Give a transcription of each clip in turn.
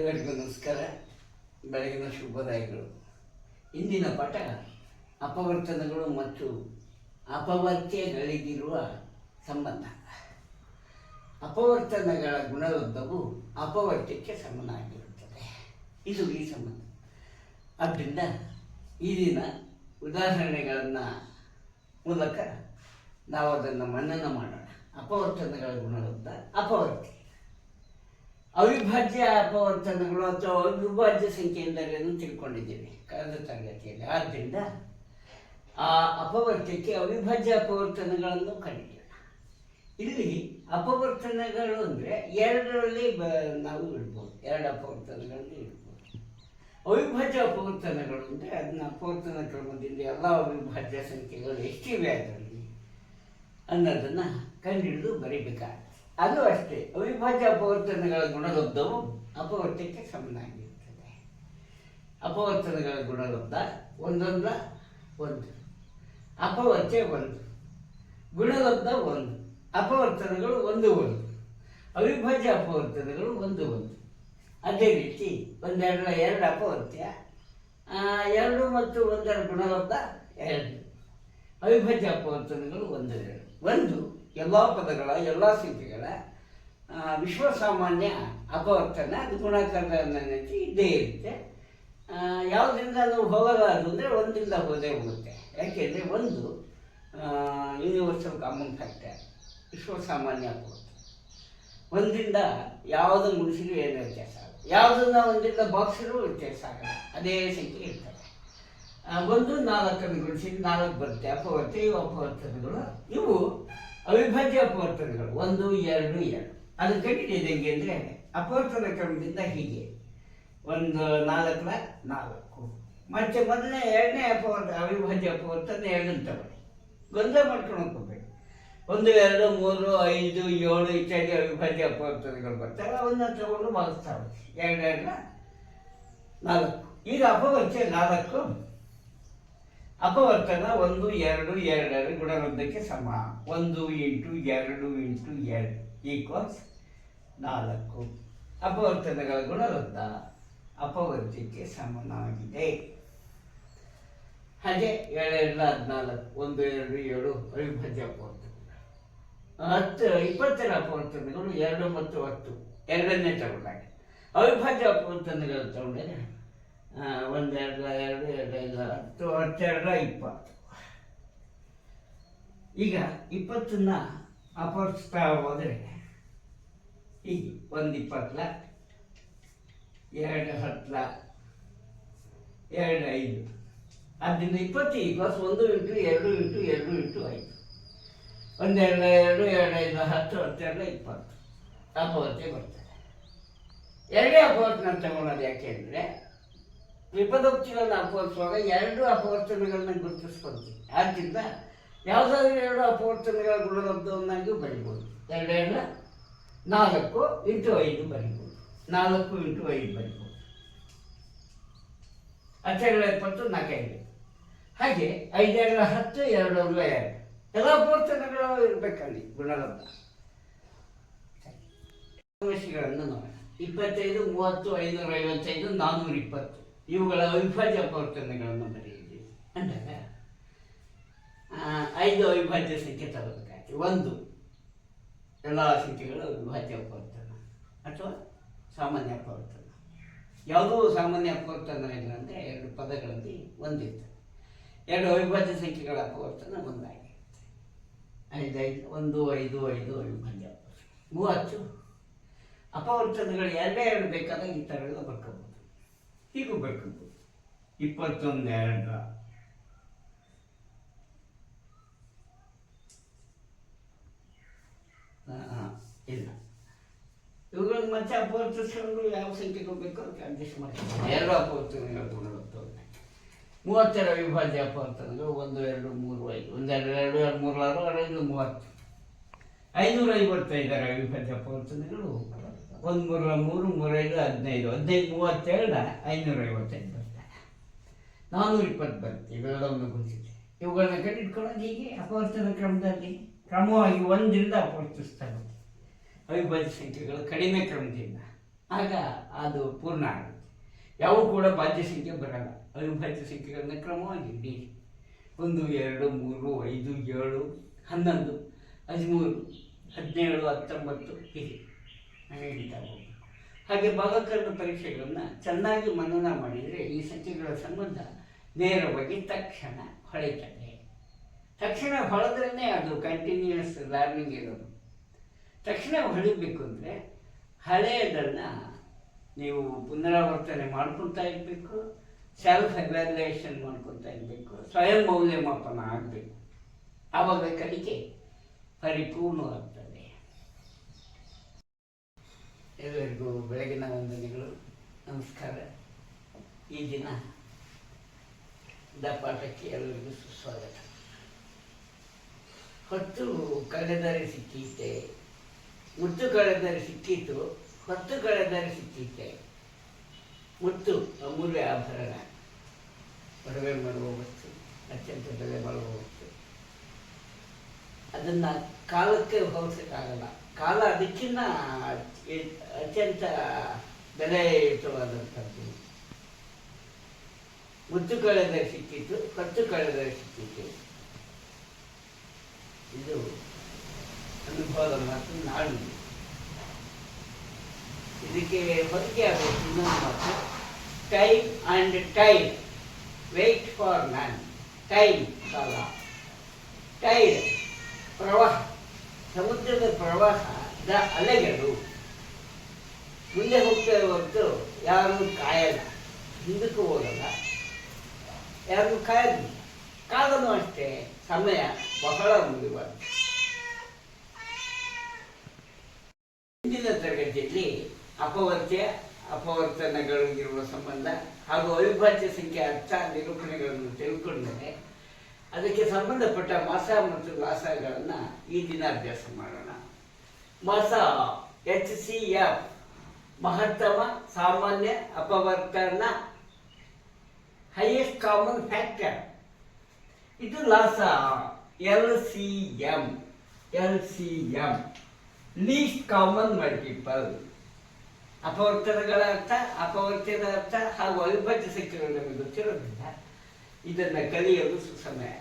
ಎಲ್ಲರಿಗೂ ನಮಸ್ಕಾರ. ಬೆಳಗಿನ ಶುಭೋದಯಗಳು. ಇಂದಿನ ಪಾಠ ಅಪವರ್ತನಗಳು ಮತ್ತು ಅಪವರ್ತ್ಯಗಳಿಗಿರುವ ಸಂಬಂಧ. ಅಪವರ್ತನಗಳ ಗುಣಲಬ್ಧವು ಅಪವರ್ತ್ಯಕ್ಕೆ ಸಮನಾಗಿರುತ್ತದೆ. ಇದು ಈ ಸಂಬಂಧ. ಆದ್ದರಿಂದ ಈ ಉದಾಹರಣೆಗಳನ್ನು ಮೂಲಕ ನಾವು ಅದನ್ನು ಮನ್ನನ ಮಾಡೋಣ. ಅಪವರ್ತನಗಳ ಗುಣಲಬ್ಧ ಅಪವರ್ತ್ಯ ಅವಿಭಾಜ್ಯ ಅಪವರ್ತನಗಳು ಅಥವಾ ಅವಿಭಾಜ್ಯ ಸಂಖ್ಯೆ ಎಂದರೇನು ತಿಳ್ಕೊಂಡಿದ್ದೇವೆ ಕಳೆದ ತರಗತಿಯಲ್ಲಿ. ಆದ್ದರಿಂದ ಆ ಅಪವರ್ತಕ್ಕೆ ಅವಿಭಾಜ್ಯ ಅಪವರ್ತನಗಳನ್ನು ಕಂಡಿದ್ದೇವೆ ಇಲ್ಲಿ ಅಪವರ್ತನಗಳು ಅಂದರೆ ಎರಡರಲ್ಲಿ ನಾವು ಇಡ್ಬೋದು. ಎರಡು ಅಪವರ್ತನಗಳನ್ನು ಇಡ್ಬೋದು. ಅವಿಭಾಜ್ಯ ಅಪವರ್ತನಗಳು ಅಂದರೆ ಅದನ್ನ ಅಪವರ್ತನ ಕ್ರಮದಿಂದ ಎಲ್ಲ ಅವಿಭಾಜ್ಯ ಸಂಖ್ಯೆಗಳು ಎಷ್ಟಿವೆ ಅದರಲ್ಲಿ ಅನ್ನೋದನ್ನು ಕಂಡುಹಿಡಿದು ಬರೀಬೇಕಾಗುತ್ತೆ ಅದು ಅಷ್ಟೇ. ಅವಿಭಾಜ್ಯ ಅಪವರ್ತನಗಳ ಗುಣಲಬ್ಧವು ಅಪವರ್ತಕ್ಕೆ ಸಮನಾಗಿರುತ್ತದೆ. ಅಪವರ್ತನಗಳ ಗುಣಲಬ್ಧ ಒಂದೊಂದ ಒಂದು. ಅಪವರ್ತ್ಯ ಒಂದು. ಗುಣಲಬ್ಧ ಒಂದು. ಅಪವರ್ತನಗಳು ಒಂದು ಒಂದು. ಅವಿಭಾಜ್ಯ ಅಪವರ್ತನಗಳು ಒಂದು ಒಂದು. ಅದೇ ರೀತಿ ಒಂದೆರಡು, ಎರಡು ಅಪವರ್ತ್ಯ ಎರಡು ಮತ್ತು ಒಂದರ ಗುಣಲಬ್ಧ ಎರಡು. ಅವಿಭಾಜ್ಯ ಅಪವರ್ತನಗಳು ಒಂದು, ಎರಡು. ಒಂದು. ಎಲ್ಲ ಪದಗಳ ಎಲ್ಲ ಸಂಖ್ಯೆಗಳ ಆ, ವಿಶ್ವಸಾಮಾನ್ಯ ಅಪವರ್ತನ ಅದು ಗುಣಾಕಾರದ ಇದ್ದೇ ಇರುತ್ತೆ. ಯಾವುದರಿಂದ ನಾವು ಹೋಗಲಾರದು ಅಂದರೆ ಒಂದಿಂದ ಹೋದೇ ಹೋಗುತ್ತೆ. ಯಾಕೆಂದರೆ ಒಂದು ಯೂನಿವರ್ಸಲ್ ಕಾಮನ್ ಫ್ಯಾಕ್ಟರ್ ವಿಶ್ವಸಾಮಾನ್ಯ ಅಪವರ್ತನ. ಒಂದಿಂದ ಯಾವುದು ಮುಗಿಸಿದ್ರು ಏನು ವ್ಯತ್ಯಾಸ ಆಗಲ್ಲ. ಯಾವುದನ್ನ ಒಂದಿಂದ ಬಾಕ್ಸಿದ್ರು ವ್ಯತ್ಯಾಸ ಆಗಲ್ಲ. ಅದೇ ಸಂಖ್ಯೆ ಇರ್ತವೆ ಒಂದು ನಾಲ್ಕನ್ನು ಗುಣಿಸಿದ್ರೆ ನಾಲ್ಕು ಬರುತ್ತೆ. ಅಪವರ್ತ ಇವು ಅಪವರ್ತನಗಳು. ಇವು ಅವಿಭಾಜ್ಯ ಅಪವರ್ತನಗಳು, ಒಂದು, ಎರಡು ಎರಡು. ಅದು ಕಂಡಿದೆ ಹೆಂಗೆ ಅಂದರೆ, ಅಪವರ್ತನ ಕ್ರಮದಿಂದ ಹೀಗೆ. ಒಂದು ನಾಲ್ಕರ ನಾಲ್ಕು. ಮತ್ತೆ ಮೊದಲನೇ, ಎರಡನೇ ಅಪವರ್ತ ಅವಿಭಾಜ್ಯ ಅಪವರ್ತನ ಎರಡನ್ನು ತಗೊಳ್ಳಿ ಗೊಂದಲ ಮಾಡ್ಕೊಂಡು ಹೋಗ್ಬೇಕು. ಒಂದು, ಎರಡು, ಮೂರು, ಐದು, ಏಳು ಇತ್ಯಾದಿ ಅವಿಭಾಜ್ಯ ಅಪವರ್ತನಗಳು ಬರ್ತಾರೆ. ಅವನ್ನ ತಗೊಂಡು ಭಾಗಿಸ್ತಾವೆ ಎರಡು ಎರಡರ ನಾಲ್ಕು. ಈಗ ಅಪವರ್ತ್ಯ ನಾಲ್ಕು. ಅಪವರ್ತನ ಒಂದು, ಎರಡು, ಎರಡರ ಗುಣಲಬ್ಧಕ್ಕೆ ಸಮ. ಒಂದು ಇಂಟು ಎರಡು ಇಂಟು ಎರಡು ಈಕ್ವಲ್ಸ್ ನಾಲ್ಕು. ಅಪವರ್ತನಗಳ ಗುಣಲಬ್ಧ ಅಪವರ್ತಕ್ಕೆ ಸಮನಾಗಿದೆ. ಹಾಗೆ ಏಳೆರಡು ಹದಿನಾಲ್ಕು, ಒಂದು, ಎರಡು, ಏಳು, ಅವಿಭಾಜ್ಯ ಅಪವರ್ತನ ಹತ್ತು ಇಪ್ಪತ್ತರ ಅಪವರ್ತನಗಳು ಎರಡು ಮತ್ತು ಹತ್ತು. ಎರಡನ್ನೇ ತಗೊಂಡಾಗ. ಅವಿಭಾಜ್ಯ ಅಪವರ್ತನಗಳು ತಗೊಂಡಾಗ ಆ, ಒಂದೆರಡು ಎರಡು ಎರಡು ಐದು ಹತ್ತು ಹತ್ತೆರಡು ಇಪ್ಪತ್ತು. ಈಗ ಇಪ್ಪತ್ತನ್ನ ಅಪರ್ಸ್ತಾ ಹೋದರೆ ಈಗ ಒಂದು ಇಪ್ಪತ್ತಲ ಎರಡು ಹತ್ತಲ ಎರಡು ಐದು. ಅದರಿಂದ ಇಪ್ಪತ್ತು ಬಸ್ ಒಂದು ಇಂಟು ಎರಡು ಇಂಟು ಎರಡು ಇಂಟು ಐದು. ಒಂದೆರಡು ಎರಡು ಎರಡು ಐದು ಹತ್ತು ಹತ್ತೆರಡು ಇಪ್ಪತ್ತು. ಅಪವರ್ತಿ ಬರ್ತದೆ. ಎರಡೇ ಅಪವರ್ತನ ತಗೊಳ್ಳೋದು ಯಾಕೆ ವಿಪದೋಕ್ತಿಗಳನ್ನ ಅಪವರ್ತಿಸುವಾಗ ಎರಡು ಅಪವರ್ತನೆಗಳನ್ನ ಗುರುತಿಸ್ಕೊಳ್ತೀವಿ ಆದ್ದರಿಂದ ಯಾವುದಾದ್ರೂ ಎರಡು ಅಪವರ್ತನಗಳ ಗುಣಲಬ್ಧವನ್ನಾಗಿ ಬರಿಬೋದು. ಎರಡೆರಡು ನಾಲ್ಕು ಇಂಟು ಐದು ಬರಿಬೋದು. ನಾಲ್ಕು ಇಂಟು ಐದು ಬರಿಬೋದು. ಹತ್ತೆರಡು ಇಪ್ಪತ್ತು ನಾಲ್ಕೈದು. ಹಾಗೆ ಐದೆರಡು ಹತ್ತು, ಎರಡು ಎರಡು. ಎಲ್ಲ ಅಪವರ್ತನೆಗಳು ಇರಬೇಕಲ್ಲಿ ಗುಣಲಬ್ಧ. ಸಮಸ್ಯೆಗಳನ್ನು ನೋಡೋಣ. ಇಪ್ಪತ್ತೈದು, ಮೂವತ್ತು ಐನೂರ ಐವತ್ತೈದು ನಾನ್ನೂರ ಇಪ್ಪತ್ತು ಇವುಗಳ ಅವಿಭಾಜ್ಯ ಪ್ರವರ್ತನೆಗಳನ್ನು ಬರೆಯಿರಿ ಅಂದಾಗ ಐದು ಅವಿಭಾಜ್ಯ ಸಂಖ್ಯೆ ತಗೋಬೇಕಾಯ್ತು ಒಂದು, ಎಲ್ಲ ಸಂಖ್ಯೆಗಳು ಅವಿಭಾಜ್ಯ ಪ್ರವರ್ತನ ಅಥವಾ ಸಾಮಾನ್ಯ ಪ್ರವರ್ತನ. ಯಾವುದೂ ಸಾಮಾನ್ಯ ಪ್ರವರ್ತನ ಇಲ್ಲ ಅಂದರೆ ಎರಡು ಪದಗಳಲ್ಲಿ ಒಂದಿತ್ತು. ಎರಡು ಅವಿಭಾಜ್ಯ ಸಂಖ್ಯೆಗಳ ಪ್ರವರ್ತನ ಒಂದಾಗಿರುತ್ತೆ. ಐದು ಐದು ಒಂದು, ಐದು ಐದು ಅವಿಭಾಜ್ಯ ಮೂವತ್ತು, ಅಪವರ್ತನಗಳು ಎರಡೇ ಎರಡು ಬೇಕಾದಾಗ ಈ ಥರ ಎಲ್ಲ ಬರ್ಕೋಬೋದು. ಹೀಗೂ ಬರ್ಕೋಬೋದು ಇಪ್ಪತ್ತೊಂದು ಎರಡು ಇಲ್ಲ. ಇವುಗಳನ್ನ ಮತ್ತೆ ಅಪವರ್ತಿಸ್ಕೊಂಡು ಯಾವ ಸಂಖ್ಯೆಗಳು ಬೇಕೋ ಅದಕ್ಕೆ ಅಡ್ಜಸ್ಟ್ ಮಾಡ್ತೀವಿ ಎರಡು ಅಪವರ್ತನಗಳು ಗುಣಲಬ್ಧವು ವಿಭಾಜ್ಯ ಅವಿಭಾಜ್ಯ ಅಪವರ್ತನಗಳು ಒಂದು, ಎರಡು, ಮೂರು, ಐದು. ಒಂದು, ಎರಡು ಎರಡು ಎರಡು, ಮೂರು, ಆರು ಎರಡು ಮೂವತ್ತು. ಐನೂರ ಐವತ್ತೈದರ ವಿಭಾಜ್ಯ ಅಪವರ್ತನಗಳು ಒಂದು ಮೂರ, ಮೂರು, ಮೂರೈದು, ಹದಿನೈದು ಹದಿನೈದು, ಮೂವತ್ತೆರಡ ಐನೂರ ಐವತ್ತೈದು ಬರ್ತದೆ ನಾನ್ನೂರ ಇಪ್ಪತ್ತು ಬರುತ್ತೆ ಇವೆಲ್ಲವನ್ನು ಗುಣಿಸಿದೆ ಇವುಗಳನ್ನ ಕಂಡಿಟ್ಕೊಳ್ಳೋದು ಹೀಗೆ? ಅಪವರ್ತನ ಕ್ರಮದಲ್ಲಿ. ಕ್ರಮವಾಗಿ ಒಂದರಿಂದ ಅಪವರ್ತಿಸ್ತಾ ಇರುತ್ತೆ ಅವಿಭಾಜ್ಯ ಸಂಖ್ಯೆಗಳು ಕಡಿಮೆ ಕ್ರಮದಿಂದ. ಆಗ ಅದು ಪೂರ್ಣ ಆಗುತ್ತೆ. ಯಾವೂ ಕೂಡ ಬಾಧ್ಯ ಸಂಖ್ಯೆ ಬರಲ್ಲ. ಅವಿಭಾಜ್ಯ ಸಂಖ್ಯೆಗಳನ್ನ ಕ್ರಮವಾಗಿ ಇಡಿ ಒಂದು, ಎರಡು, ಮೂರು, ಐದು, ಏಳು, ಹನ್ನೊಂದು, ಹದಿಮೂರು, ಹದಿನೇಳು, ಹತ್ತೊಂಬತ್ತು, ಹೀಗೆ. ಹೋಗ್ಬೇಕು ಹಾಗೆ ಭಾಗಕರಣ ಪರೀಕ್ಷೆಗಳನ್ನು ಚೆನ್ನಾಗಿ ಮನನ ಮಾಡಿದರೆ ಈ ಸಂಖ್ಯೆಗಳ ಸಂಬಂಧ ನೇರವಾಗಿ ತಕ್ಷಣ ಹೊಳಿತದೆ. ತಕ್ಷಣ ಹೊಳೆದ್ರೇ ಅದು ಕಂಟಿನ್ಯೂಯಸ್ ಲರ್ನಿಂಗ್ ಇರೋದು. ತಕ್ಷಣ ಹೊಳಿಬೇಕು ಅಂದರೆ ಹಳೆಯದನ್ನು ನೀವು ಪುನರಾವರ್ತನೆ ಮಾಡ್ಕೊಳ್ತಾ ಇರಬೇಕು ಸೆಲ್ಫ್ ಎವ್ಯಾಲ್ಯೂಯೇಷನ್ ಮಾಡ್ಕೊಳ್ತಾ ಇರಬೇಕು, ಸ್ವಯಂ ಮೌಲ್ಯಮಾಪನ ಆಗಬೇಕು. ಆವಾಗ ಕಲಿಕೆ ಪರಿಪೂರ್ಣವಾಗ್ತದೆ. ಎಲ್ಲರಿಗೂ ಬೆಳಗಿನ ವಂದನೆಗಳು. ನಮಸ್ಕಾರ. ಈ ದಿನ ದಪ್ಪಾಟಕ್ಕೆ ಎಲ್ಲರಿಗೂ ಸುಸ್ವಾಗತ. ಹೊತ್ತು ಕಳೆದರೆ ಸಿಕ್ಕೀತೆ, ಮುತ್ತು ಕಳೆದರೆ ಸಿಕ್ಕಿತು, ಹೊತ್ತು ಕಳೆದರೆ ಸಿಕ್ಕೀತೆ. ಮುತ್ತು ಅಮೂಲ್ಯ ಆಭರಣ. ಒಡವೆ ಮಾಡುವ ವಸ್ತು ಅತ್ಯಂತ ಬೆಲೆ ಮಾಡುವ ವಸ್ತು ಅದನ್ನು ಕಾಲಕ್ಕೆ ಹೋಲಿಸೋಕ್ಕಾಗಲ್ಲ. ಕಾಲ ಅದಕ್ಕಿಂತ ಅತ್ಯಂತ ಬೆಲೆಯುತವಾದಂಥದ್ದು ಮುತ್ತು ಕಳೆದರೆ ಸಿಕ್ಕಿತ್ತು, ಕತ್ತು ಸಿಕ್ಕಿತ್ತು. ಇದು ಅನುಭವದ ಮಾತು, ನಾಡು. ಇದಕ್ಕೆ ಹೊರಗೆ ಆಗಬೇಕು ಇನ್ನೊಂದು ಮಾತು time and time wait for man time ಕಾಲ. ಟೈರ್ ಪ್ರವಾಹ, ಸಮುದ್ರದ ಪ್ರವಾಹದ ಅಲೆಗಳು. ಮುಂದೆ ಹೋಗ್ತೇವೆ ಹೊರತು ಯಾರು ಕಾಯಲ್ಲ. ಹಿಂದಕ್ಕೂ ಹೋಗಲ್ಲ. ಯಾರು ಕಾಯೋದಿಲ್ಲ ಕಾಲನು ಅಷ್ಟೇ ಸಮಯ ಬಹಳ ಮುಗಿಬಾರ್ದು. ಹಿಂದಿನ ತರಗತಿಯಲ್ಲಿ ಅಪವರ್ತ್ಯ, ಅಪವರ್ತನಗಳು ಇರುವ ಸಂಬಂಧ ಹಾಗೂ ಅವಿಭಾಜ್ಯ ಸಂಖ್ಯೆ ಅರ್ಥ ನಿರೂಪಣೆಗಳನ್ನು ತಿಳ್ಕೊಂಡ್ಮೇಲೆ ಅದಕ್ಕೆ ಸಂಬಂಧಪಟ್ಟ ಮಾಸ ಮತ್ತು ಲಾಸಗಳನ್ನು ಈ ದಿನ ಅಭ್ಯಾಸ ಮಾಡೋಣ. ಮಾಸ ಎಚ್ ಸಿ ಎಫ್ ಮಹತ್ತಮ, ಸಾಮಾನ್ಯ, ಅಪವರ್ತನ ಹೈಯೆಸ್ಟ್ ಕಾಮನ್ ಫ್ಯಾಕ್ಟರ್ ಇದು ಲಾಸ L C M L C M least common multiple ಅಪವರ್ತನಗಳ ಅರ್ಥ ಅಪವರ್ತನ ಅರ್ಥ ಹಾಗೂ ಅವಿಭಾಜ್ಯ ಸಂಖ್ಯೆಗಳು ನಮಗೆ ಗೊತ್ತಿರೋದ್ರಿಂದ ಇದನ್ನು ಕಲಿಯಲು ಸುಸಮಯ.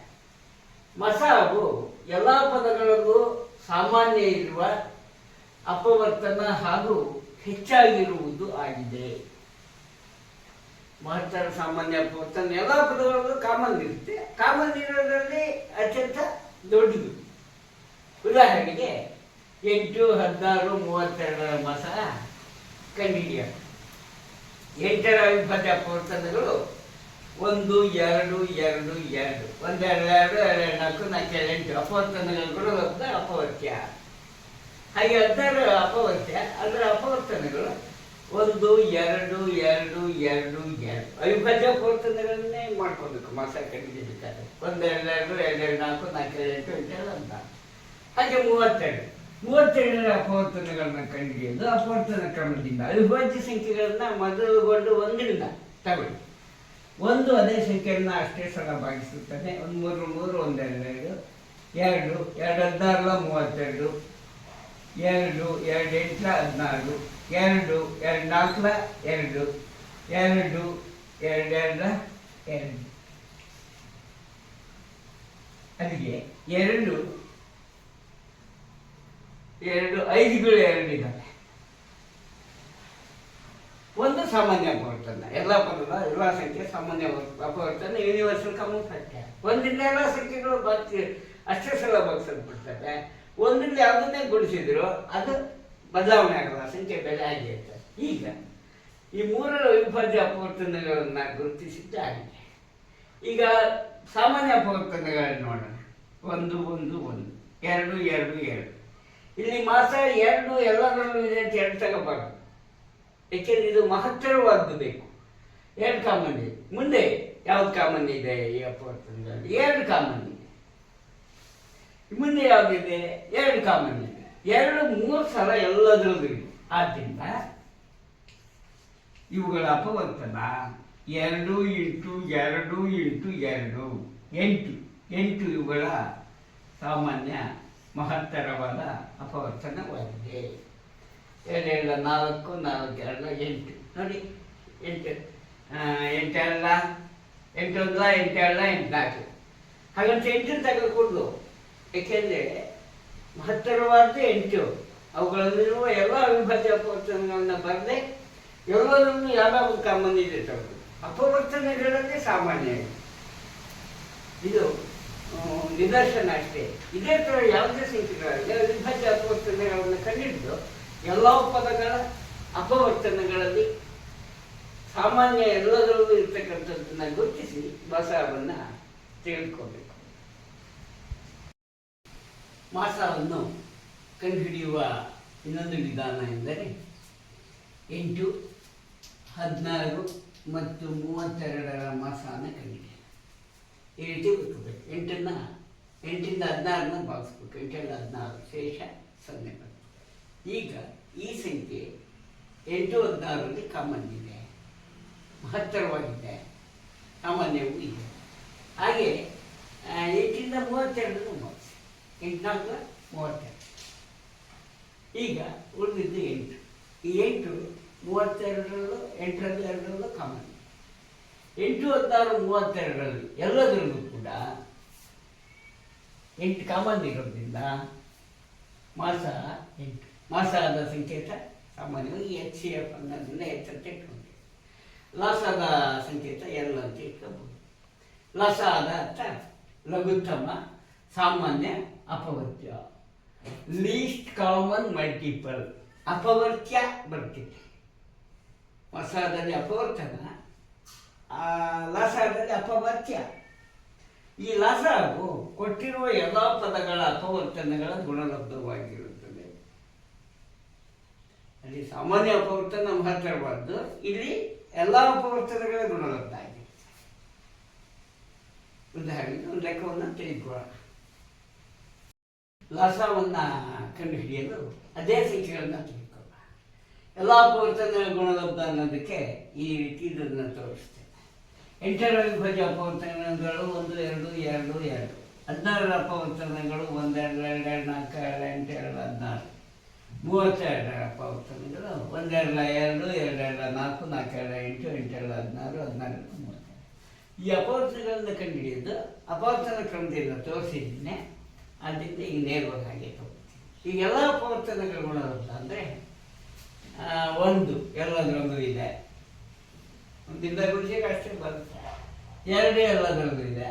ಮಸಾಬು ಎಲ್ಲ ಪದಗಳಲ್ಲೂ ಸಾಮಾನ್ಯ ಇರುವ ಅಪವರ್ತನ ಹಾಗೂ ಹೆಚ್ಚಾಗಿರುವುದು ಆಗಿದೆ. ಮಹತ್ತರ ಸಾಮಾನ್ಯ ಅಪವರ್ತನ ಎಲ್ಲ ಪದಗಳಲ್ಲೂ ಕಾಮನ್ ಇರುತ್ತೆ. ಕಾಮನ್ ಇರೋದರಲ್ಲಿ ಅತ್ಯಂತ ದೊಡ್ಡದು. ಉದಾಹರಣೆಗೆ ಎಂಟು, ಹದಿನಾರು, ಮೂವತ್ತೆರಡರ ಮಾಸ ಕಂಡಿಡಿಯ ಎಂಟರ ಅವಿಭಾಜ್ಯ ಅಪವರ್ತನಗಳು ಒಂದು, ಎರಡು ಎರಡು ಎರಡು. ಒಂದೆರಡು, ಎರಡು ಎರಡು ನಾಲ್ಕು ನಾಲ್ಕು ಎಂಟು. ಅಪವರ್ತನಗಳು ಕೂಡ ಅಪವರ್ತ್ಯ. ಹಾಗೆ ಅದರ ಅಪವರ್ತ್ಯ ಅದರ ಅಪವರ್ತನಗಳು ಒಂದು, ಎರಡು ಎರಡು ಎರಡು ಎರಡು. ಅವಿಭಾಜ್ಯ ಅಪವರ್ತನಗಳನ್ನೇ ಮಾಡ್ಕೋಬೇಕು. ಮಾಸ ಕಂಡಿಡಿಬೇಕಾದ್ರೆ ಒಂದೆರಡು ಎರಡು ಎರಡೆರಡು ನಾಲ್ಕು ನಾಲ್ಕು ಎಂಟು ಎಂಟೆರಡು ಅಂತ. ಹಾಗೆ ಮೂವತ್ತೆರಡು. ಮೂವತ್ತೆರಡರ ಅಪವರ್ತನಗಳನ್ನ ಕಂಡುಹಿಡಿಯೋದು ಅಪವರ್ತನ ಕ್ರಮದಿಂದ. ಅವಿಭಾಜ್ಯ ಸಂಖ್ಯೆಗಳನ್ನ ಮೊದಲುಗೊಂಡು ಒಂದರಿಂದ ತಗೊಳ್ಳಿ. ಒಂದು ಅದೇ ಸಂಖ್ಯೆಯನ್ನ ಅಷ್ಟೇ ಸಲ ಭಾಗಿಸುತ್ತದೆ. ಒಂದು ಮೂರು ಮೂರು ಒಂದೆರಡು ಎರಡು ಎರಡು ಎರಡು ಹದಿನಾರಲ ಮೂವತ್ತೆರಡು ಎರಡು ಎರಡು ಎಂಟ್ಲ ಹದಿನಾರು, ಎರಡು ಎರಡು ನಾಲ್ಕಲ ಎರಡು ಎರಡು ಎರಡು ಎರಡ ಎರಡು. ಅದಕ್ಕೆ ಎರಡು ಎರಡು ಐದುಗಳು ಎರಡು ಇದ್ದಾವೆ. ಒಂದು ಸಾಮಾನ್ಯ ಅಪವರ್ತನ. ಎಲ್ಲ ಪದದ ಎಲ್ಲ ಸಂಖ್ಯೆ ಸಾಮಾನ್ಯ ಅಪವರ್ತನ ಯೂನಿವರ್ಸಲ್ ಕಾಮನ್ ಫ್ಯಾಕ್ಟರ್ ಒಂದಿಂದ ಎಲ್ಲ ಸಂಖ್ಯೆಗಳು ಬರ್ತೀವಿ ಅಷ್ಟೇ ಸಲ ಭಾಗಿಸಲ್ಪಡ್ತವೆ ಒಂದಿಂದ ಯಾವುದನ್ನೇ ಗುಣಿಸಿದ್ರು ಅದು ಬದಲಾವಣೆ ಆಗಲ್ಲ, ಸಂಖ್ಯೆ ಬೆಲೆ ಆಗಿ ಇರ್ತದೆ ಈಗ ಈ ಮೂರರ ಅವಿಭಾಜ್ಯ ಅಪವರ್ತನಗಳನ್ನ ಗುರುತಿಸಿದ್ದಾಗಿದೆ ಈಗ ಸಾಮಾನ್ಯ ಅಪವರ್ತನಗಳನ್ನು ನೋಡೋಣ. ಒಂದು ಒಂದು ಒಂದು. ಎರಡು ಎರಡು ಎರಡು. ಇಲ್ಲಿ ಮಾಸ ಎರಡು ಎಲ್ಲದರಲ್ಲೂ ಇದೆ ಅಂತ ಎರಡು ತಗೋಬಾರ್ದು. ಏಕೆಂದ್ರೆ ಇದು ಮಹತ್ತರವಾದ್ದು ಬೇಕು. ಎರಡು ಕಾಮನ್ ಇದೆ. ಮುಂದೆ ಯಾವ್ದು ಕಾಮನ್ ಇದೆ ಈ ಅಪವರ್ತನಗಳಲ್ಲಿ? ಎರಡು ಕಾಮನ್ ಮುಂದೆ ಯಾವುದಿದೆ? ಎರಡು ಕಾಮನ್ ಇದೆ. ಎರಡು ಮೂರು ಸಲ ಎಲ್ಲದರದ್ದು ಆದ್ದರಿಂದ ಇವುಗಳ ಅಪವರ್ತನ ಎರಡು ಇಂಟು ಎರಡು ಇಂಟು ಎರಡು. ಎಂಟು. ಎಂಟು ಇವುಗಳ ಸಾಮಾನ್ಯ ಮಹತ್ತರವಾದ ಅಪವರ್ತನವಾಗಿದೆ. ಎರಡು ಏಳ ನಾಲ್ಕು ನಾಲ್ಕು ಎರಡು ಎಂಟು. ನೋಡಿ ಎಂಟು. ಆ, ಎಂಟೊಂದ ಎಂಟೆರಡ ಎಂಟು ನಾಲ್ಕು. ಹಾಗಂತ ಎಂಟು ತೆಗೆದುಕೊಂಡು ಏಕೆಂದರೆ ಮಹತ್ತರವಾದ ಎಂಟು. ಅವುಗಳಲ್ಲಿರುವ ಎಲ್ಲ ಅವಿಭಾಜ್ಯ ಅಪವರ್ತನಗಳನ್ನ ಬರದೆ ಎಲ್ಲರನ್ನು ಯಾವ್ಯಾವ ಇದೆ ತಗೊಂಡು ಅಪವರ್ತನಗಳಲ್ಲಿ ಸಾಮಾನ್ಯ ಇದು ನಿದರ್ಶನ ಅಷ್ಟೇ. ಇದೇ ಥರ ಯಾವುದೇ ಸಂಖ್ಯೆಗಳಲ್ಲಿ ಅವಿಭಾಜ್ಯ ಅಪವರ್ತನೆಗಳನ್ನು ಕಂಡಿಡಿದು ಎಲ್ಲ ಪದಗಳ ಅಪವರ್ತನಗಳಲ್ಲಿ ಸಾಮಾನ್ಯ ಎಲ್ಲದರಲ್ಲೂ ಇರ್ತಕ್ಕಂಥದ್ದನ್ನು ಗುರುತಿಸಿ ಬಸವನ್ನ ತೆಗೆದುಕೋಬೇಕು. ಮಾಸವನ್ನು ಕಂಡುಹಿಡಿಯುವ ಇನ್ನೊಂದು ವಿಧಾನ ಎಂದರೆ ಎಂಟು, ಹದಿನಾರು ಮತ್ತು ಮೂವತ್ತೆರಡರ ಮಾಸವನ್ನು ಕಂಡುಹಿಡಿಯ ಈ ರೀತಿ ಎಂಟನ್ನು, ಎಂಟಿಂದ ಹದಿನಾರನ್ನ ಭಾಗಿಸ್ಬೇಕು. ಎಂಟರಿಂದ ಹದಿನಾರು, ಶೇಷ, ಸೊನ್ನೆ ಬರ್ತದೆ ಈಗ ಈ ಸಂಖ್ಯೆ ಎಂಟು ಹದಿನಾರರಲ್ಲಿ ಕಾಮನ್ ಇದೆ ಮಹತ್ತರವಾಗಿದೆ. ಸಾಮಾನ್ಯವೂ ಇದೆ. ಹಾಗೆ ಎಂಟಿಂದ ಮೂವತ್ತೆರಡನ್ನು ಎಂಟ್ನಾಲ್ಕು ಮೂವತ್ತೆರಡು. ಈಗ ಉಳಿದಿದ್ದು ಎಂಟು. ಈ ಎಂಟು ಮೂವತ್ತೆರಡರಲ್ಲೂ ಎಂಟರಲ್ಲಿ ಎರಡರಲ್ಲೂ ಕಾಮನ್ ಎಂಟು ಹದಿನಾರು ಮೂವತ್ತೆರಡರಲ್ಲಿ ಎಲ್ಲದರಲ್ಲೂ ಕೂಡ ಎಂಟು ಕಾಮನ್ ಇರೋದ್ರಿಂದ ಮಾಸ ಎಂಟು. ಮಾಸ ಆದ ಸಂಕೇತ ಸಾಮಾನ್ಯವಾಗಿ ಎಚ್ ಸಿ ಎಫ್ ಅನ್ನೋದನ್ನ ಎಚ್ ಅಂತ ಲಾಸ್ ಆದ ಸಂಕೇತ ಎಲ್ ಅಂತ ಇಟ್ಕೋಬಹುದು ಲಾಸ ಆದ ಅರ್ಥ ಲಘುತ್ತಮ ಸಾಮಾನ್ಯ ಅಪವರ್ತ್ಯ ಲೀಸ್ಟ್ ಕಾಮನ್ ಮಲ್ಟಿಪಲ್ ಅಪವರ್ತ್ಯ ಬರ್ತಿತ್ತು ಹೊಸದಲ್ಲಿ ಅಪವರ್ತನ ಆ, ಲಸಾದಲ್ಲಿ ಅಪವರ್ತ್ಯ ಈ ಲಸವು ಕೊಟ್ಟಿರುವ ಎಲ್ಲ ಪದಗಳ ಅಪವರ್ತನಗಳ ಗುಣಲಬ್ಧವಾಗಿರುತ್ತದೆ. ಅಲ್ಲಿ ಸಾಮಾನ್ಯ ಅಪವರ್ತನ ಮಾತಾಡಬಾರ್ದು ಇಲ್ಲಿ ಎಲ್ಲ ಅಪವರ್ತನಗಳ ಗುಣಲಬ್ಧ ಆಗಿದೆ. ಉದಾಹರಣೆಗೆ ಒಂದು ಲೆಕ್ಕವನ್ನು ತೆಗೆದುಕೊಳ್ಳೋಣ. ಲಾಸವನ್ನ ಕಂಡುಹಿಡಿಯಲು ಅದೇ ಸಂಖ್ಯೆಗಳನ್ನು ತಿಳ್ಕೊಳ್ಳ ಎಲ್ಲ ಅಪವರ್ತನ ಗುಣಲಬ್ಧ ಅನ್ನೋದಕ್ಕೆ ಈ ರೀತಿ ಇದನ್ನು ತೋರಿಸ್ತೇನೆ. ಎಂಟರ ವಿಭಜ ಅಪವರ್ತನಗಳು ಒಂದು, ಎರಡು ಎರಡು ಎರಡು. ಹದಿನಾರರ ಅಪವರ್ತನಗಳು ಒಂದೆರಡು ಎರಡು ಎರಡು ನಾಲ್ಕು, ಎರಡು, ಎಂಟು, ಎರಡು, ಹದಿನಾರು. ಮೂವತ್ತೆರಡರ ಅಪವರ್ತನಗಳು ಒಂದೆರಡು ಎರಡು ಎರಡೆರಡ ನಾಲ್ಕು ನಾಲ್ಕು, ಎರಡು, ಎಂಟು ಎಂಟೆರಡು ಹದಿನಾರು ಹದಿನಾರು, ಮೂವತ್ತೆರಡು. ಈ ಅಪವರ್ತನಗಳನ್ನು ಕಂಡುಹಿಡಿಯೋದು ಅಪವರ್ತನ ಕ್ರಮದಿಂದ ತೋರಿಸಿದ್ದೀನಿ. ಆದ್ದರಿಂದ ಈಗ ನೇರವಾಗಿ ಹಾಗೆ ತಗೋತೀನಿ ಈಗ ಎಲ್ಲ ಪ್ರವರ್ತನಗಳು ಅಂದರೆ ಒಂದು, ಎಲ್ಲದರಲ್ಲೂ ಇದೆ. ಒಂದಿಂದ ಗುಣಿಸಿಗೆ ಅಷ್ಟೇ ಬರುತ್ತೆ. ಎರಡು, ಎಲ್ಲದರಲ್ಲೂ ಇದೆ.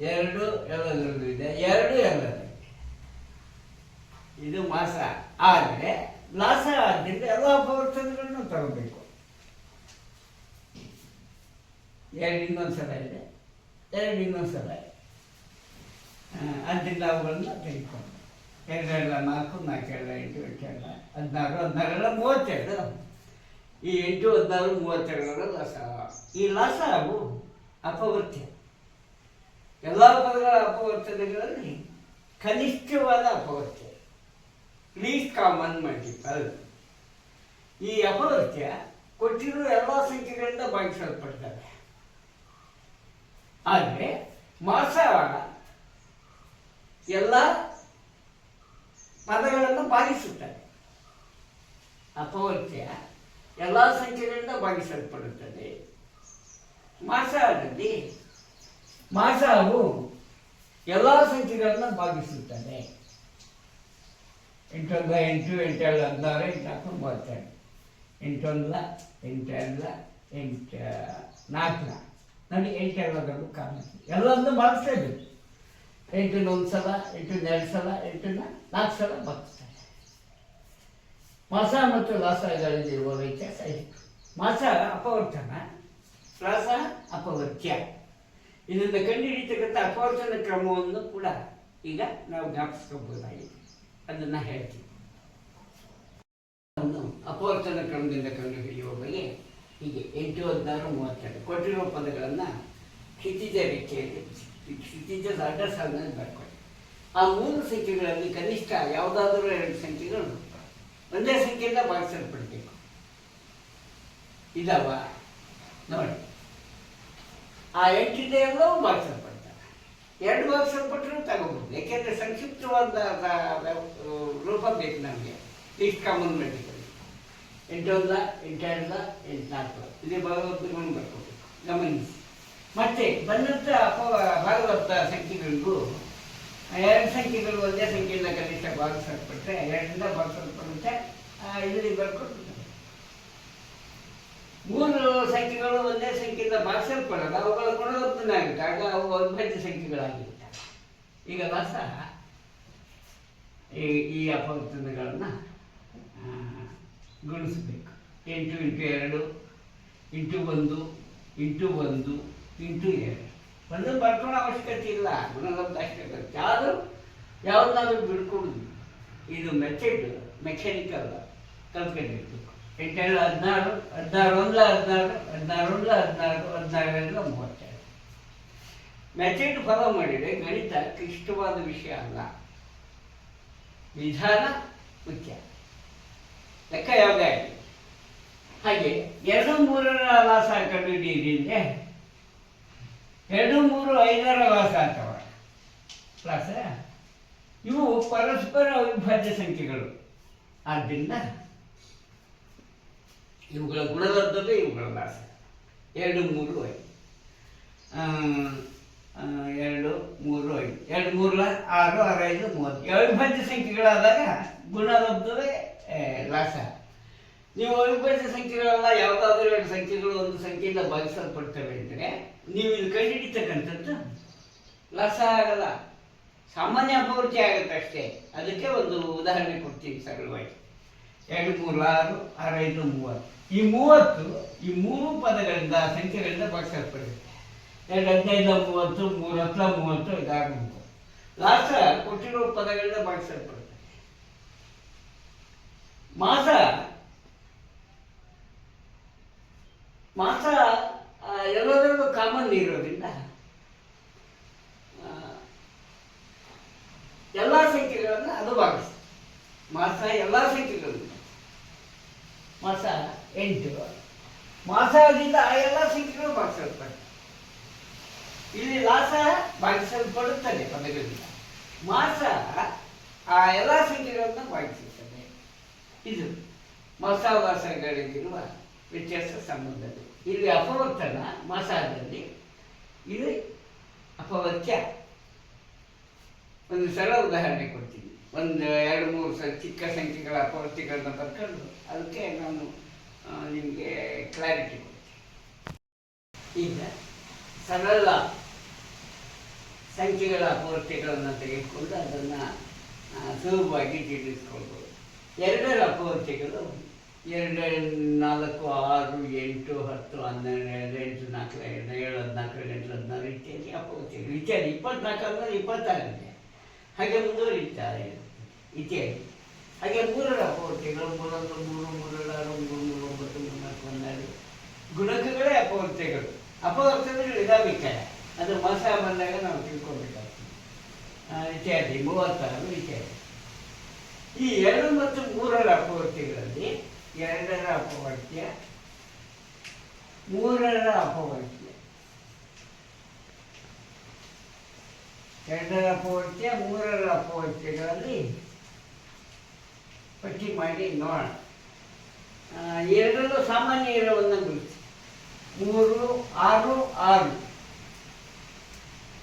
ಎರಡು, ಎಲ್ಲದರಲ್ಲೂ ಇದೆ. ಎರಡು ಇದೆ. ಇದು ಮಾಸ. ಆದರೆ ಲಾಸ ಆದ್ದರಿಂದ ಎಲ್ಲ ಪ್ರವರ್ತನಗಳನ್ನು ತಗೋಬೇಕು. ಎರಡು ಇನ್ನೊಂದು ಸಲ ಇದೆ. ಎರಡು ಇನ್ನೊಂದು ಸಲ ಇದೆ. ಆ, ಆದ್ದರಿಂದ ಅವುಗಳನ್ನ ತೆಗೆದುಕೊಂಡು. ಎರಡೆರಡ ನಾಲ್ಕು ನಾಲ್ಕೆರಡ ಎಂಟು ಎಂಟೆರಡ ಹದಿನಾರು ಹದಿನಾರೆಲ್ಲ ಮೂವತ್ತೆರಡು. ಈ ಎಂಟು ಹದಿನಾರು ಮೂವತ್ತೆರಡರ ಲಸ. ಈ ಲಸವು ಅಪವರ್ತ್ಯ ಎಲ್ಲ ಪದಗಳ ಅಪವರ್ತನೆಗಳಲ್ಲಿ ಕನಿಷ್ಠವಾದ ಅಪವರ್ತ್ಯ ಲೀಸ್ಟ್ ಕಾಮನ್ ಮಲ್ಟಿಪಲ್ ಈ ಅಪವರ್ತ್ಯ ಕೊಟ್ಟಿರುವ ಎಲ್ಲ ಸಂಖ್ಯೆಗಳಿಂದ ಭಾಗಿಸಲ್ಪಡ್ತವೆ. ಆದರೆ ಮಾಸ ಎಲ್ಲ ಪದಗಳನ್ನು ಭಾಗಿಸುತ್ತದೆ ಅಪವರ್ತ್ಯ ಎಲ್ಲ ಸಂಖ್ಯೆಗಳಿಂದ ಭಾಗಿಸಲ್ಪಡುತ್ತದೆ. ಮಾಸದಲ್ಲಿ ಮಾಸವು ಎಲ್ಲ ಸಂಖ್ಯೆಗಳನ್ನು ಭಾಗಿಸುತ್ತದೆ. ಎಂಟೊಂದ ಎಂಟು ಎಂಟೆರಡು ಹದಿನಾರು, ಎಂಟು ಮೂವತ್ತೆರಡು. ಎಂಟೊಂದ ಎಂಟೆಲ್ಲ ಎಂಟು ನಾಲ್ಕು ನನಗೆ ಎಂಟೆರಡರಲ್ಲೂ ಕಾರಣ ಭಾಗಿಸ್ತಾ ಇದ್ದೀವಿ ಎಂಟನ್ನ ಒಂದು ಸಲ ಎಂಟನ್ನ ಎರಡು ಸಲ ಎಂಟನ್ನ ನಾಲ್ಕು ಸಲ ಭಾಗಿಸ್ತಾರೆ ಮಾಸ ಮತ್ತು ಲಾಸಗಳಲ್ಲಿರುವ ವ್ಯತ್ಯಾಸ ಇದೆ. ಮಾಸ ಅಪವರ್ತನ, ಲಾಸ ಅಪವರ್ತ್ಯ ಇದನ್ನು ಕಂಡುಹಿಡಿತಕ್ಕಂಥ ಅಪವರ್ತನ ಕ್ರಮವನ್ನು ಕೂಡ ಈಗ ನಾವು ಜ್ಞಾಪಿಸ್ಕೋಬಹುದಾಗಿದೆ ಅದನ್ನು ಹೇಳ್ತೀವಿ ಅಪವರ್ತನ ಕ್ರಮದಿಂದ ಕಂಡುಹಿಡಿಯುವ ಬಗ್ಗೆ ಹೀಗೆ ಎಂಟು ಹದಿನಾರು ಮೂವತ್ತೆರಡು ಕೊಟ್ಟಿರುವ ಪದಗಳನ್ನು ಕ್ಷಿತಿಜ ರೇಖೆಯಲ್ಲಿ ಕ್ಷಿತಿಜದ ಅಡ್ಡ ಸಾಲಿನಲ್ಲಿ ಬರ್ಕೊಳ್ಳಿ. ಆ ಮೂರು ಸಂಖ್ಯೆಗಳಲ್ಲಿ ಕನಿಷ್ಠ ಯಾವುದಾದ್ರೂ ಎರಡು ಸಂಖ್ಯೆಗಳು ಒಂದೇ ಸಂಖ್ಯೆಯಿಂದ ಭಾಗಿಸಲ್ಪಡಬೇಕು. ಇದಾವ? ನೋಡಿ. ಆ ಎಂಟಿಂದ ಎಲ್ಲವೂ ಭಾಗಿಸಲ್ಪಡ್ತಾರೆ. ಎರಡು ಭಾಗಿಸಲ್ಪಟ್ಟರೂ ತಗೋಬಹುದು ಯಾಕೆಂದ್ರೆ ಸಂಕ್ಷಿಪ್ತವಾದ ರೂಪ ಬೇಕು ನಮಗೆ. ಲೀಸ್ಟ್ ಕಾಮನ್ ಮೆಡಿಕಲ್ ಎಂಟೊಂದ ಎಂಟೆರಡ ಎಂಟುನಾಲ್ಕು ಇದೇ ಭಾಗವತ್ ಬರ್ಕೋಬೇಕು. ಗಮನಿಸಿ. ಮತ್ತೆ ಬಂದಂಥ ಭಾಗವತ ಸಂಖ್ಯೆಗಳಿಗೂ, ಎರಡು ಸಂಖ್ಯೆಗಳು ಒಂದೇ ಸಂಖ್ಯೆಯಿಂದ ಕನಿಷ್ಠ ಭಾಗಿಸಲ್ಪಟ್ಟರೆ ಎರಡರಿಂದ ಭಾಗಿಸಲ್ಪಡುತ್ತೆ ಇಲ್ಲಿ ಬರ್ಕೊಂಡು ಮೂರು ಸಂಖ್ಯೆಗಳು ಒಂದೇ ಸಂಖ್ಯೆಯಿಂದ ಭಾಗಿಸಲ್ಪಡಲ್ಲ ಅವುಗಳ ಗುಣವರ್ತನೆ ಆಗುತ್ತೆ ಆಗ ಅವು ಅವಿಭಾಜ್ಯ ಸಂಖ್ಯೆಗಳಾಗಿರುತ್ತೆ ಈಗ ಲಾಸ ಈ ಈ ಅಪವರ್ತನಗಳನ್ನು ಗುಣಿಸಬೇಕು. ಎಂಟು ಇಂಟು ಎರಡು, ಇಂಟು ಒಂದು ಇಂಟು ಒಂದು ಇಂಟು ಎ ಒಂದು ಬರ್ಕೊಳ್ಳೋ ಅವಶ್ಯಕತೆ ಇಲ್ಲ. ಗುಣಲಬ್ಧ ಅಷ್ಟೇ. ಆದರೂ ಯಾವುದಾದ್ರೂ ಬಿಡ್ಕೊಡುದು ಇದು ಮೆಥಡ್ ಮೆಕ್ಯಾನಿಕಲ್ ಕಲ್ತ್ಕೊಂಡಿರ್ಬೇಕು ಎಂಟೇಳು, ಹದಿನಾರು ಹದಿನಾರು ಒಂದ್ಲ, ಹದಿನಾರು ಹದಿನಾರು ಒಂದ್ಲ, ಹದಿನಾರು ಹದಿನಾರರಿಂದ ಮೂವತ್ತೆರಡು ಮೆಥಡ್ ಫಾಲೋ ಮಾಡಿದರೆ ಗಣಿತ ಕ್ಲಿಷ್ಟವಾದ ವಿಷಯ ಅಲ್ಲ. ವಿಧಾನ ಮುಖ್ಯ. ಲೆಕ್ಕ ಯಾವಾಗ ಹಾಗೆ ಎರಡು ಮೂರರ ಲಾಸ ಕಂಡುಹಿಡಿಯಿರಿ ಅಂದ್ರೆ ಎರಡು, ಮೂರು, ಐದರ ಲಾಸ ಅಥವಾ ಪ್ಲಸ್ ಇವು ಪರಸ್ಪರ ಅವಿಭಾಜ್ಯ ಸಂಖ್ಯೆಗಳು. ಆದ್ದರಿಂದ ಇವುಗಳ ಗುಣಲಬ್ಧವೇ ಇವುಗಳ ಲಾಸ ಎರಡು, ಮೂರು, ಐದು. ಎರಡು, ಮೂರು, ಐದು. ಎರಡು ಮೂರು ಆರು ಆರು, ಐದು, ಮೂವತ್ತು. ಅವಿಭಾಜ್ಯ ಸಂಖ್ಯೆಗಳಾದಾಗ ಗುಣಲಬ್ಧವೇ ಲಾಸ ನೀವು ಅವಿಭಾಜ್ಯ ಸಂಖ್ಯೆಗಳೆಲ್ಲ ಯಾವುದಾದ್ರೂ ಎರಡು ಸಂಖ್ಯೆಗಳು, ಒಂದು ಸಂಖ್ಯೆಯಿಂದ ಭಾಗಿಸಲ್ಪಡ್ತವೆ ಅಂದರೆ ನೀವು ಇದು ಕಂಡುಹಿಡಿತಕ್ಕಂಥದ್ದು ಲಾಸ ಆಗಲ್ಲ. ಸಾಮಾನ್ಯ ಅಪವೃತ್ತಿ ಆಗುತ್ತೆ ಅಷ್ಟೇ. ಅದಕ್ಕೆ ಒಂದು ಉದಾಹರಣೆ ಕೊಡ್ತೀನಿ ಸರಳವಾಗಿ. ಎರಡು, ಮೂರು, ಆರು ಆರೈದು ಮೂವತ್ತು. ಈ ಮೂವತ್ತು, ಈ ಮೂರು ಪದಗಳಿಂದ ಸಂಖ್ಯೆಗಳಿಂದ ಭಾಗಿಸಲ್ಪಡುತ್ತೆ. ಎರಡು, ಹದಿನೈದು, ಮೂವತ್ತು, ಮೂರು ಹತ್ರ ಮೂವತ್ತು ಐದಾರು ಮೂವತ್ತು ಲಾಸ ಕೊಟ್ಟಿರೋ ಪದಗಳಿಂದ ಭಾಗಿಸಲ್ಪಡುತ್ತೆ. ಮಾಸ ಆ, ಎಲ್ಲದರಲ್ಲೂ ಕಾಮನ್ ಇರೋದ್ರಿಂದ ಎಲ್ಲ ಸಂಖ್ಯೆಗಳನ್ನು ಅದು ಭಾಗಿಸ್ತದೆ ಮಾಸ ಎಲ್ಲ ಸಂಖ್ಯೆಗಳನ್ನು ಮಾಸ ಎಂಟು. ಮಾಸದಿಂದ ಆ ಎಲ್ಲ ಸಂಖ್ಯೆಗಳು ಭಾಗಿಸಲ್ಪಡ್ತವೆ ಇಲ್ಲಿ ಲಾಸ ಭಾಗಿಸಲ್ಪಡುತ್ತದೆ ಪದಗಳಿಂದ. ಮಾಸ ಆ ಎಲ್ಲ ಸಂಖ್ಯೆಗಳನ್ನು ಭಾಗಿಸುತ್ತದೆ ಇದು ಮಾಸಾವಾಸಗಳಿಗಿರುವ ವ್ಯತ್ಯಾಸ ಸಂಬಂಧ ಇಲ್ಲಿ ಅಪವರ್ತನ ಮಾಸಾದಲ್ಲಿ ಇಲ್ಲಿ ಅಪವರ್ತ್ಯ ಒಂದು ಸರಳ ಉದಾಹರಣೆ ಕೊಡ್ತೀನಿ. ಒಂದು, ಎರಡು, ಮೂರು ಸ ಚಿಕ್ಕ ಸಂಖ್ಯೆಗಳ ಅಪವರ್ತಿಗಳನ್ನ ಬರ್ಕೊಂಡು ಅದಕ್ಕೆ ನಾನು ನಿಮಗೆ ಕ್ಲಾರಿಟಿ ಕೊಡ್ತೀನಿ. ಈಗ ಸರಳ ಸಂಖ್ಯೆಗಳ ಅಪವರ್ತಿಗಳನ್ನು ತೆಗೆದುಕೊಂಡು ಅದನ್ನು ಸುಲಭವಾಗಿ ತಿಳಿಸ್ಕೊಳ್ಬೋದು. ಎರಡರ ಅಪವರ್ತಿಗಳು ಎರಡು, ನಾಲ್ಕು, ಆರು, ಎಂಟು ಹತ್ತು ಹನ್ನೆರಡು, ಎರಡು ಎಂಟು ನಾಲ್ಕು, ಎರಡು ಏಳು ಹದಿನಾಲ್ಕು ಎಂಟು ಹದಿನಾರು ಇತ್ಯಾದಿ ಅಪ್ಪಿ ಇತ್ಯಾದಿ ಇಪ್ಪತ್ನಾಲ್ಕು ಅಂದರೆ ಇಪ್ಪತ್ತಾಗುತ್ತೆ ಹಾಗೆ ಮುಂದುವರಿತಾರೆ ಇತ್ಯಾದಿ. ಹಾಗೆ ಮೂರರ ಅಪವರ್ತಿಗಳು ಮೂರೊಂದು ಮೂರು ಮೂರರ ಮೂರು ಮೂರು, ಒಂಬತ್ತು ಮೂರು ನಾಲ್ಕು ಹನ್ನೆರಡು. ಗುಣಕಗಳೇ ಅಪವರ್ತಿಗಳು. ಅಪವರ್ತನಗಳು ಇದಾವಿಕಾಯ ಅದು ಮಾಸ ಬಂದಾಗ ನಾವು ತಿಳ್ಕೊಬೇಕಾಗ್ತದೆ ಇತ್ಯಾದಿ ಮೂವತ್ತಾರು ಇತ್ಯಾದಿ. ಈ ಎರಡು ಮತ್ತು ಮೂರರ ಅಪವರ್ತಿಗಳಲ್ಲಿ ಎರಡರ ಅಪವರ್ತ್ಯ, ಮೂರರ ಅಪವರ್ತ್ಯ. ಎರಡರ ಅಪವರ್ತ್ಯ, ಮೂರರ ಅಪವರ್ತ್ಯಗಳಲ್ಲಿ ಪಟ್ಟಿ ಮಾಡಿ ನೋಡೋಣ. ಎರಡರಲ್ಲೂ ಸಾಮಾನ್ಯ ಇರೋವನ್ನು ಗುರುತಿಸಿ. ಮೂರು, ಆರು ಆರು.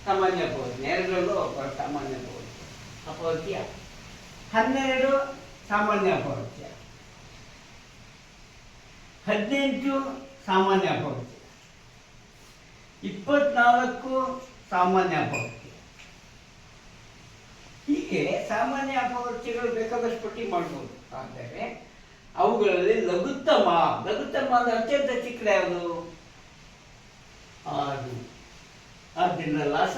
ಸಾಮಾನ್ಯ ಅಪವರ್ತ್ಯ. ಎರಡರಲ್ಲೂ ಸಾಮಾನ್ಯ ಅಪವರ್ತ್ಯ. ಅಪವರ್ತ್ಯ. ಹನ್ನೆರಡು, ಸಾಮಾನ್ಯ ಅಪವರ್ತ್ಯ. ಹದಿನೆಂಟು ಸಾಮಾನ್ಯ ಅಪವರ್ತ್ಯ ಇಪ್ಪತ್ನಾಲ್ಕು ಸಾಮಾನ್ಯ ಅಪವರ್ತ್ಯ ಹೀಗೆ ಸಾಮಾನ್ಯ ಅಪವರ್ತ್ಯಗಳು ಬೇಕಾದಷ್ಟು ಪಟ್ಟಿ ಮಾಡ್ಬೋದು. ಆದರೆ ಅವುಗಳಲ್ಲಿ ಲಘುತ್ತಮ ಲಘುತ್ತಮ ಅಂದ್ರೆ ಅತ್ಯಂತ ಚಿಕ್ಕದ ಯಾವುದು? ಆರು. ಆದ್ದರಿಂದ ಲಾಸ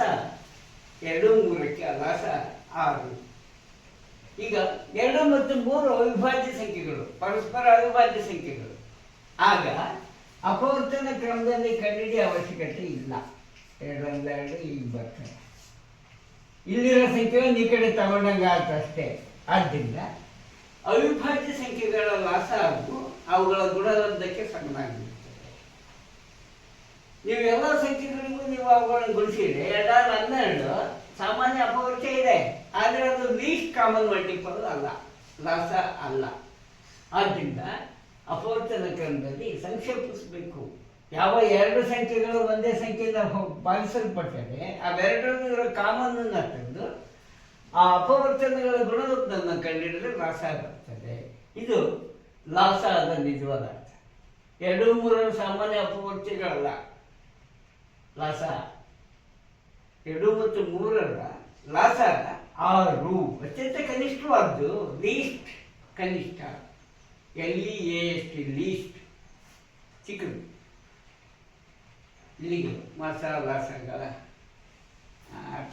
ಎರಡು, ಮೂರಕ್ಕೆ ಲಾಸ ಆರು. ಈಗ ಎರಡು ಮತ್ತು ಮೂರು ಅವಿಭಾಜ್ಯ ಸಂಖ್ಯೆಗಳು, ಪರಸ್ಪರ ಅವಿಭಾಜ್ಯ ಸಂಖ್ಯೆಗಳು. ಆಗ ಅಪವರ್ತನ ಕ್ರಮದಲ್ಲಿ ಕಂಡಿಡಿಯ ಅವಶ್ಯಕತೆ ಇಲ್ಲ. ಎರಡು ಈಗ ಬರ್ತದೆ. ಇಲ್ಲಿರೋ ಸಂಖ್ಯೆಯನ್ನು ಈ ಕಡೆ ತಗೊಂಡಂಗೆ ಅಷ್ಟೇ. ಆದ್ದರಿಂದ ಅವಿಭಾಜ್ಯ ಸಂಖ್ಯೆಗಳ ವಾಸ ಹಾಗೂ ಅವುಗಳ ಗುಣಲಬ್ಧಕ್ಕೆ ಸಮನಾಗಿರುತ್ತದೆ. ನೀವು ಎಲ್ಲ ಸಂಖ್ಯೆಗಳಿಗೂ ನೀವು ಅವುಗಳನ್ನು ಗುಣಿಸಿದ್ರೆ ಎರಡಾರು ಹನ್ನೆರಡು ಸಾಮಾನ್ಯ ಅಪವರ್ತ್ಯ ಇದೆ. ಆದರೆ ಅದು ಲೀಸ್ಟ್ ಕಾಮನ್ ಮಲ್ಟಿಪಲ್ ಅಲ್ಲ. ಲಾಸ ಅಲ್ಲ. ಆದ್ದರಿಂದ ಅಪವರ್ತನ ಕ್ರಮದಲ್ಲಿ ಸಂಕ್ಷೇಪಿಸಬೇಕು. ಯಾವ ಎರಡು ಸಂಖ್ಯೆಗಳು ಒಂದೇ ಸಂಖ್ಯೆಯಿಂದ ಭಾಗಿಸಲ್ಪಟ್ಟರೆ ಅವೆರಡರ ಕಾಮನನ್ನು ತಂದು, ಆ ಅಪವರ್ತನಗಳ ಗುಣಲಬ್ಧವನ್ನು ಕಂಡಿಡಿದ್ರೆ ಲಾಸ ಆಗುತ್ತದೆ ಇದು ಲಾಸ ಆದ ನಿಜವಾದ ಅರ್ಥ. ಎರಡು ಮೂರರ ಸಾಮಾನ್ಯ ಅಪವರ್ತಿಗಳಲ್ಲ ಲಾಸ ಎರಡು ಮತ್ತು ಮೂರರ ಲಾಸ ಆರು. ಅತ್ಯಂತ ಕನಿಷ್ಠವಾದ್ದು, ಲೀಸ್ಟ್ ಕನಿಷ್ಠ. ಎಲ್ಲಿ ಎ ಎಸ್ ಟಿ ಲೀಸ್ಟ್ ಚಿಕ್ಕದು ಇಲ್ಲಿಗೆ ಮಸಾಲ ಸಂಗಲ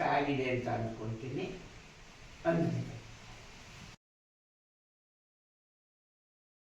ಆಗಿದೆ ಅಂತ ಅಂದ್ಕೊಳ್ತೀನಿ ಅಂದರೆ